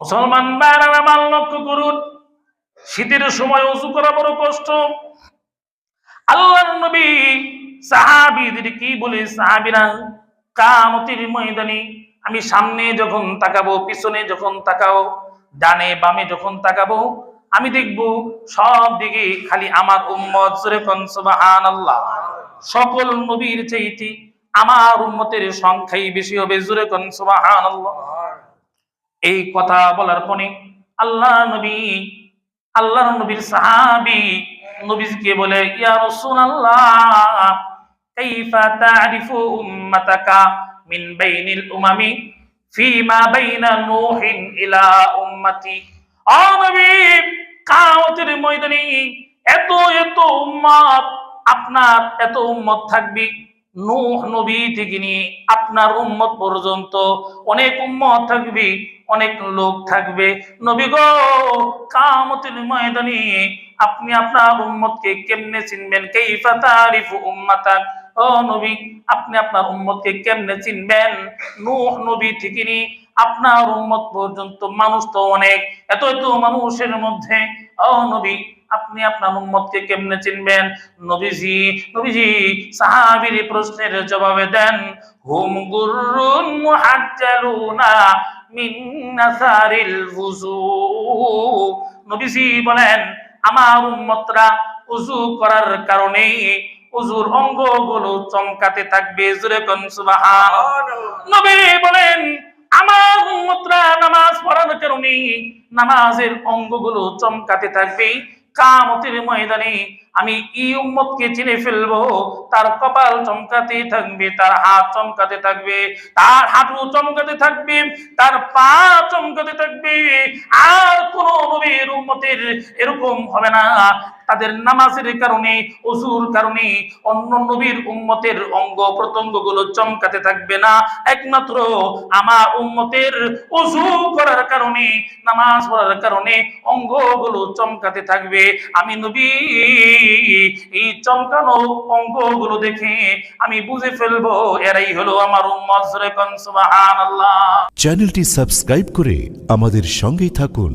মুসলমান ভাইরা আমার লক্ষ্য করুন। শীতের সময় উঁচু করা বড় কষ্ট। আল্লাহর নবী সাহাবীদের কি বলে, সাহাবীরা, কামতির ময়দানে আমি সামনে যখন তাকাবো, পিছনে যখন তাকাবো ডানে বামে যখন তাকাবো, আমি দেখব সব দিকে খালি আমার উম্মত জোরে কোন, সুবহানাল্লাহ। সকল নবীর চাইতে আমার উম্মতের সংখ্যাই বেশি হবে, জোরে কোন, সুবহানাল্লাহ। এই কথা বলার পরে আল্লাহ নবী আল্লাহর নবীর সাহাবী নবীকে বলে, ইয়া রাসূলুল্লাহ, কাইফা তা'রিফু উম্মাতাকা মিন বাইনিল উমামি ফিমা বাইনা নূহিন ইলা উম্মতি? ও নবী, কিয়ামতের ময়দানে এত এত উম্মত, আপনার এত উম্মত থাকবে। নূহ নবী থেকে নিয়ে আপনার উম্মত পর্যন্ত অনেক উম্মত থাকবে। অনেক লোক থাকবে। নবী গো কামতের ময়দানে আপনি আপনার উম্মতকে কেমনে চিনবেন? তারিফু উম্মাতাক? ও নবী, আপনি আপনার উম্মতকে কেমনে চিনবেন? নূহ নবী থেকে নিয়ে আপনার উম্মত পর্যন্ত মানুষ তো অনেক। এত এত মানুষের মধ্যে। ও নবী, আপনি আপনার উম্মতকে কেমনে চিনবেন? নবীজি নবীজি, সাহাবীর প্রশ্নের জবাবে দেন, হুম গুরুন মুহাজ্জালুনা মিন নাসারিল wuzu নবীজি বলেন আমার উম্মতরা উযু করার কারণে উজুর অঙ্গগুলো চমকাতে থাকবে। জোরে কোন সুবহান। নবী বলেন আমার উম্মতরা নামাজ পড়ার কারণে নামাজের অঙ্গগুলো চমকাতে থাকবে। কামতের ময়দানে আমি ই উম্মতকে চিনে ফেলব। তার কপাল চমকাতে থাকবে, তার হাত চমকাতে থাকবে, তার হাঁটু চমকাতে থাকবে, তার পা চমকাতে থাকবে। আর কোন নবীর উম্মতের এরকম হবে না। তাদের নামাজের কারণে অজুর কারণে অন্য নবীর উম্মতের অঙ্গ প্রত্যঙ্গগুলো চমকাতে থাকবে না। একমাত্র আমার উম্মতের অজু করার কারণে, নামাজ পড়ার কারণে অঙ্গগুলো চমকাতে থাকবে। আমি নবী, এই চমকানো অঙ্গগুলো দেখে আমি বুঝে ফেলব, এরাই হলো আমার উম্মত। চ্যানেলটি সাবস্ক্রাইব করে আমাদের সঙ্গেই থাকুন।